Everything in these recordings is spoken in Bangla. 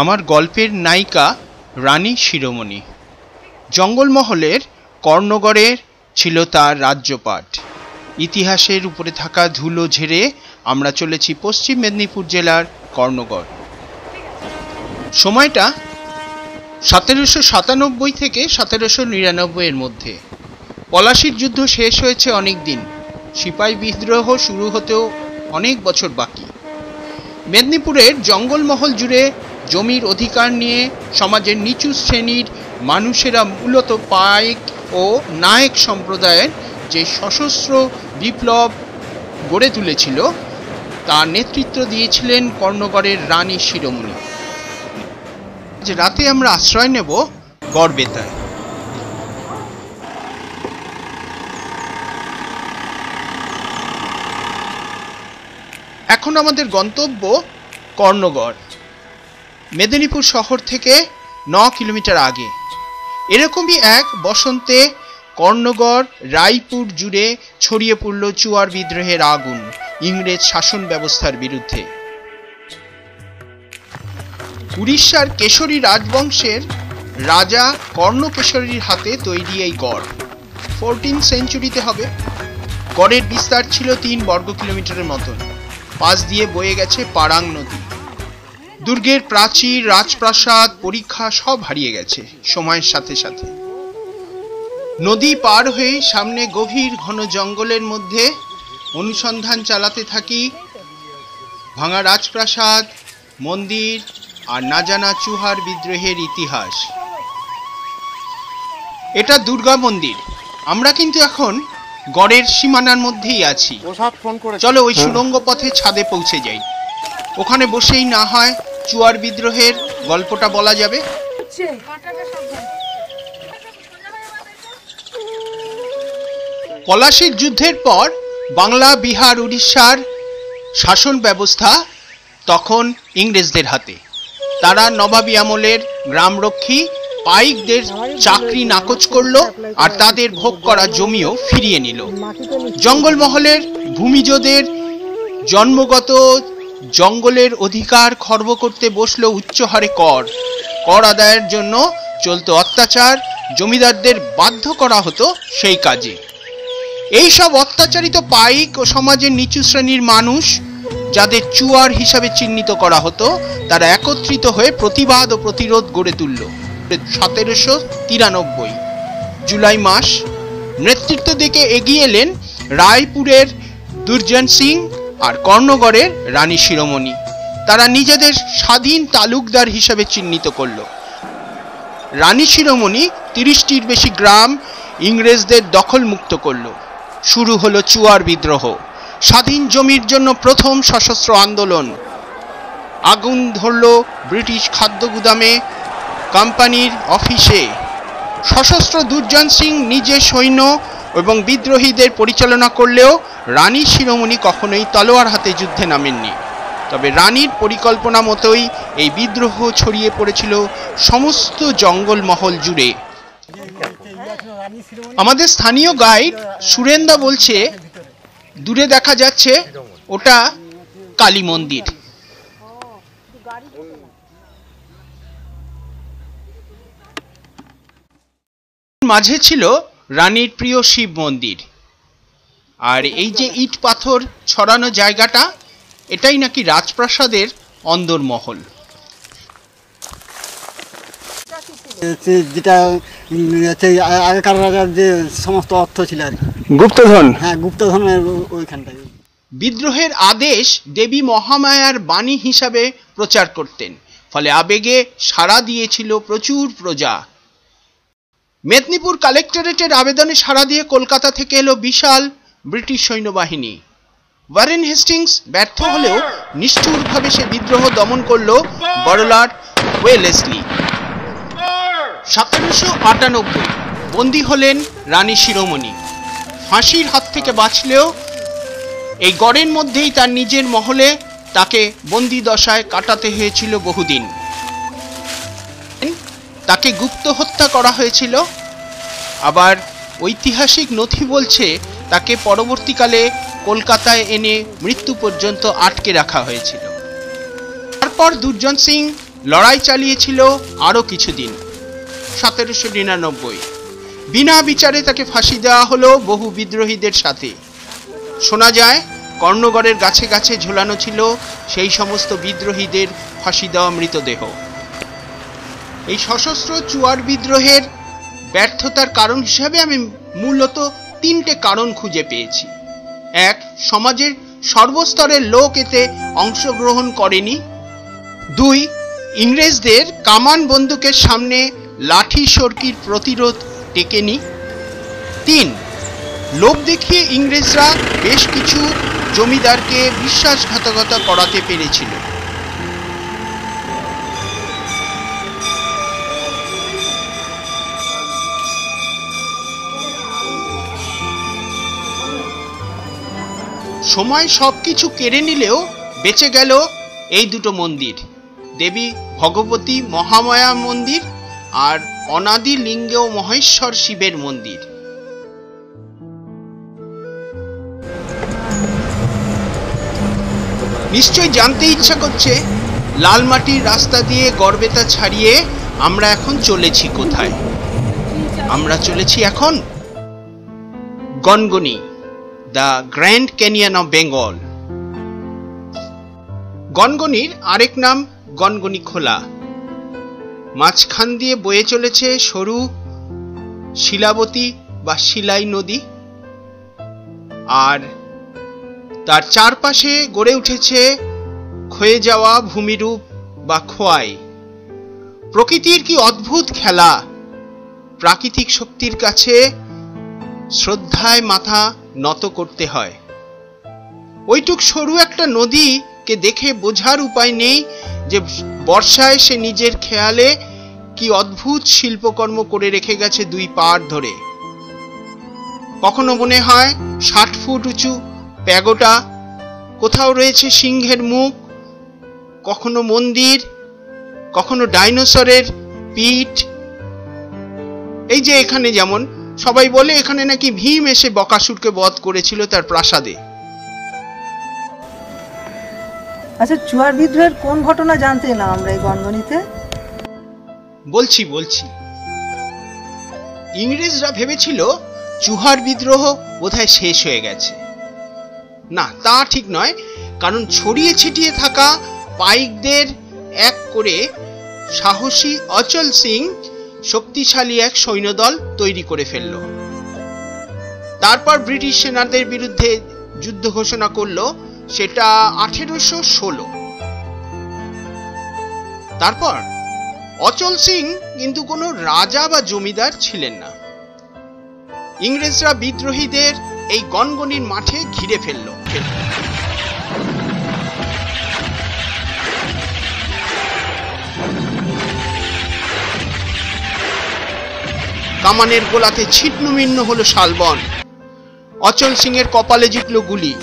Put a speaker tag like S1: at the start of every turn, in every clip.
S1: আমার গল্পের নায়িকা রানী শিরোমণি। জঙ্গলমহলের কর্ণগড়ের ছিল তার রাজ্যপাট ইতিহাসের উপরে থাকা ধুলো ঝেড়ে আমরা চলেছি পশ্চিম মেদিনীপুর জেলার কর্ণগড়। সময়টা সতেরোশো সাতানব্বই থেকে সতেরোশো নিরানব্বই এর মধ্যে। পলাশির যুদ্ধ শেষ হয়েছে অনেক দিন। সিপাই বিদ্রোহ শুরু হতেও অনেক বছর বাকি। মেদিনীপুরের জঙ্গলমহল জুড়ে জমির অধিকার নিয়ে সমাজের নিচু শ্রেণির মানুষেরা মূলত পাইক ও নায়ক সম্প্রদায়ের যে সশস্ত্র বিপ্লব গড়ে তুলেছিল, তার নেতৃত্ব দিয়েছিলেন কর্ণগড়ের রানী শিরোমণি। যে রাতে আমরা আশ্রয় নেব গড়বেতায়। এখন আমাদের গন্তব্য কর্ণগড়। মেদিনীপুর শহর থেকে ন কিলোমিটার আগে। এরকমই এক বসন্তে কর্ণগড়, রায়পুর জুড়ে ছড়িয়ে পড়ল চুয়ার বিদ্রোহের আগুন ইংরেজ শাসন ব্যবস্থার বিরুদ্ধে। উড়িষ্যার কেশরী রাজবংশের রাজা কর্ণকেশরীর হাতে তৈরি এই গড়। ফোরটিন সেঞ্চুরিতে হবে। গড়ের বিস্তার ছিল তিন বর্গ কিলোমিটারের মতন। পাশ দিয়ে বয়ে গেছে পারাং নদী। দুর্গের প্রাচীর রাজপ্রাসাদ পরীক্ষা সব হারিয়ে গেছে সময়ের সাথে সাথে। নদী পার হয়ে সামনে গভীর ঘন জঙ্গলের মধ্যে অনুসন্ধান চালাতে থাকি। ভাঙা রাজপ্রাসাদ মন্দির আর না জানা চুহার বিদ্রোহের ইতিহাস। এটা দুর্গা মন্দির। আমরা কিন্তু এখন গড়ের সীমানার মধ্যেই আছি। চলো ওই সুড়ঙ্গ পথে ছাদে পৌঁছে যাই। ওখানে বসেই না হয় চুয়ার বিদ্রোহের গল্পটা বলা যাবে। পলাশির যুদ্ধের পর বাংলা, বিহার, উড়িষ্যার শাসন ব্যবস্থা তখন ইংরেজদের হাতে। তারা নবাবী আমলের গ্রামরক্ষী পাইকদের চাকরি নাকচ করল আর তাদের ভোগ করা জমিও ফিরিয়ে নিল। জঙ্গলমহলের ভূমিজদের জন্মগত জঙ্গলের অধিকার খর্ব করতে বসল উচ্চহারে কর। কর আদায়ের জন্য চলতো অত্যাচার, জমিদারদের বাধ্য করা হতো সেই কাজে। এই সব অত্যাচারিত পাইক ও সমাজের নিচু শ্রেণির মানুষ, যাদের চুয়ার হিসাবে চিহ্নিত করা হতো, তারা একত্রিত হয়ে প্রতিবাদ ও প্রতিরোধ গড়ে তুলল। সতেরোশো তিরানব্বই জুলাই মাস, নেতৃত্ব দিকে এগিয়ে এলেন রায়পুরের দুর্জন সিং আর কর্ণগড়ের রানী শিরোমণি। তারা নিজেদের স্বাধীন তালুকদার হিসাবে চিহ্নিত করল। রানী শিরোমণি তিরিশটির বেশি গ্রাম ইংরেজদের দখল মুক্ত করল। শুরু হলো চুয়ার বিদ্রোহ। স্বাধীন জমির জন্য প্রথম সশস্ত্র আন্দোলন। আগুন ধরল ব্রিটিশ খাদ্য গুদামে, কোম্পানির অফিসে। সশস্ত্র দুর্জন সিং নিজে সৈন্য এবং বিদ্রোহীদের পরিচালনা করলেও রানী শিরোমণি কখনোই তলোয়ার হাতে যুদ্ধে নামেননি। তবে রানীর পরিকল্পনা মতোই এই বিদ্রোহ ছড়িয়ে পড়েছিল সমস্ত জঙ্গলমহল জুড়ে। আমাদের স্থানীয় গাইড সুরেন্দা বলছে, দূরে দেখা যাচ্ছে ওটা কালী মন্দির। মাঝে ছিল রানীর প্রিয় শিব মন্দির। আর এই যে ইট পাথর ছড়ানো জায়গাটা এটাই নাকি রাজপ্রাসাদের অন্দরমহল।
S2: যেটা আগেকার রাজার যে সমস্ত অর্থ ছিল আর কি।
S3: গুপ্তধন?
S2: হ্যাঁ গুপ্তধনের ওইখানটায়।
S1: বিদ্রোহের আদেশ দেবী মহামায়ার বাণী হিসাবে প্রচার করতেন। ফলে আবেগে সাড়া দিয়েছিল প্রচুর প্রজা। মেদিনীপুর কালেক্টরেটের আবেদনে সাড়া দিয়ে কলকাতা থেকে এলো বিশাল ব্রিটিশ সৈন্যবাহিনী। ওয়ারেন হেস্টিংস ব্যর্থ হলেও নিষ্ঠুরভাবে সে বিদ্রোহ দমন করল বড়লাট ওয়েলেসলি। সতেরোশো আটানব্বই, বন্দী হলেন রানী শিরোমণি। ফাঁসির হাত থেকে বাঁচলেও এই গড়ের মধ্যেই তার নিজের মহলে তাকে বন্দি দশায় কাটাতে হয়েছিল বহুদিন। তাকে গুপ্ত হত্যা করা হয়েছিল। আবার ঐতিহাসিক নথি বলছে, তাকে পরবর্তীকালে কলকাতায় এনে মৃত্যু পর্যন্ত আটকে রাখা হয়েছিল। তারপর দুর্জন সিং লড়াই চালিয়েছিল আরও কিছুদিন। সতেরোশো নিরানব্বই। বিনা বিচারে তাকে ফাঁসি দেওয়া হলো বহু বিদ্রোহীদের সাথে। শোনা যায়, কর্ণগড়ের গাছে গাছে ঝোলানো ছিল সেই সমস্ত বিদ্রোহীদের ফাঁসি দেওয়া মৃতদেহ। এই সশস্ত্র চুয়ার বিদ্রোহের ব্যর্থতার কারণ হিসাবে আমি মূলত তিনটে কারণ খুঁজে পেয়েছি। এক, সমাজের সর্বস্তরের লোক এতে অংশগ্রহণ করেনি। দুই, ইংরেজদের কামান বন্দুকের সামনে লাঠি সরকির প্রতিরোধ টেকেনি। তিন, লোভ দেখিয়ে ইংরেজরা বেশ কিছু জমিদারকে বিশ্বাসঘাতকতা করাতে পেরেছিল। সময় সব কিছু কেড়ে নিলেও বেঁচে গেল এই দুটো মন্দির। দেবী ভগবতী মহামায়া মন্দির আর অনাদি লিঙ্গেয় মহেশ্বর শিবের মন্দির। নিশ্চয় জানতে ইচ্ছা করছে, লাল মাটির রাস্তা দিয়ে গড়বেতা ছাড়িয়ে আমরা এখন চলেছি কোথায়? আমরা চলেছি এখন Gangani. The grand canyon of Bengal গনগনির আরেক নাম গনগনি খোলা। মাঝখান দিয়ে বয়ে চলেছে সরু শিলাবতী বা শিলাই নদী। আর তার চারপাশে গড়ে উঠেছে ক্ষয়ে যাওয়া ভূমিরূপ বা খোয়াই। প্রকৃতির কি অদ্ভুত খেলা? প্রাকৃতিক শক্তির কাছে শ্রদ্ধায় মাথা নত করতে হয়। ওইটুক সরু একটা নদীকে দেখে বোঝার উপায় নেই যে বর্ষায় সে নিজের খেয়ালে কি অদ্ভুত শিল্পকর্ম করে রেখে গেছে দুই পাড় ধরে। কখনো মনে হয় ষাট ফুট উঁচু প্যাগোটা, কোথাও রয়েছে সিংহের মুখ, কখনো মন্দির, কখনো ডাইনোসরের পিঠ। এই যে এখানে যেমন সবাই বলে এখানে নাকি ভীম এসে বকাসুরকে বধ করেছিল তার প্রাসাদে।
S3: আচ্ছা চুয়ার বিদ্রোহের কোন ঘটনা জানতে এলাম আমরা এই গনগনিতে
S1: বলছি বলছি। ইংরেজরা ভেবেছিল চুহার বিদ্রোহ বোধহয় শেষ হয়ে গেছে। না তা ঠিক নয় কারণ ছড়িয়ে ছিটিয়ে থাকা পাইকদের এক করে সাহসী অচল সিং শক্তিশালী এক সৈন্যদল তৈরি করে ফেলল। তারপর ব্রিটিশ সেনাদের বিরুদ্ধে যুদ্ধ ঘোষণা করল, সেটা আঠেরোশো ষোলো। তারপর অচল সিং কিন্তু কোনো রাজা বা জমিদার ছিলেন না। ইংরেজরা বিদ্রোহীদের এই গনগনির মাঠে ঘিরে ফেলল। কামানের গোলাতে ছিটনুমিন্ন হলো শালবন। অচল সিংয়ের কপালে জুটল গুলি।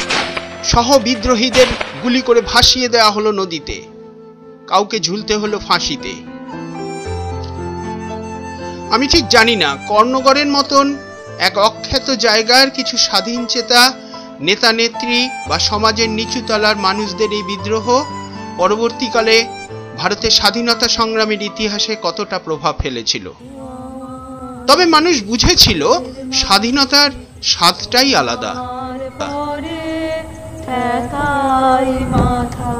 S1: সহ বিদ্রোহীদের গুলি করে ভাসিয়ে দেওয়া হলো নদীতে। কাউকে ঝুলতে হলো ফাঁসিতে। আমি ঠিক জানি না কর্ণগড়ের মতন এক অখ্যাত জায়গার কিছু স্বাধীন চেতা, নেতা নেত্রী বা সমাজের নিচুতলার মানুষদের এই বিদ্রোহ পরবর্তীকালে ভারতের স্বাধীনতা সংগ্রামের ইতিহাসে কতটা প্রভাব ফেলেছিল। তবে মানুষ বুঝেছিল স্বাধীনতার স্বাদটাই আলাদা।
S4: মাথা,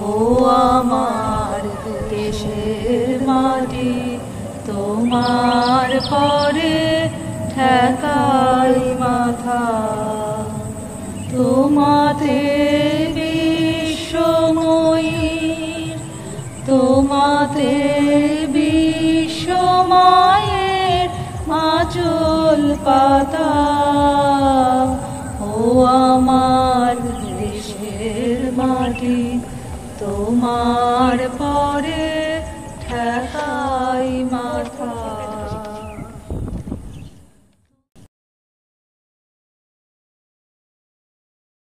S4: ও আমার দেশের মাটি, তোমার পরে ঠেকাই মাথা। তোমাতে বিশ্বময়ীর তোমাতে পাতা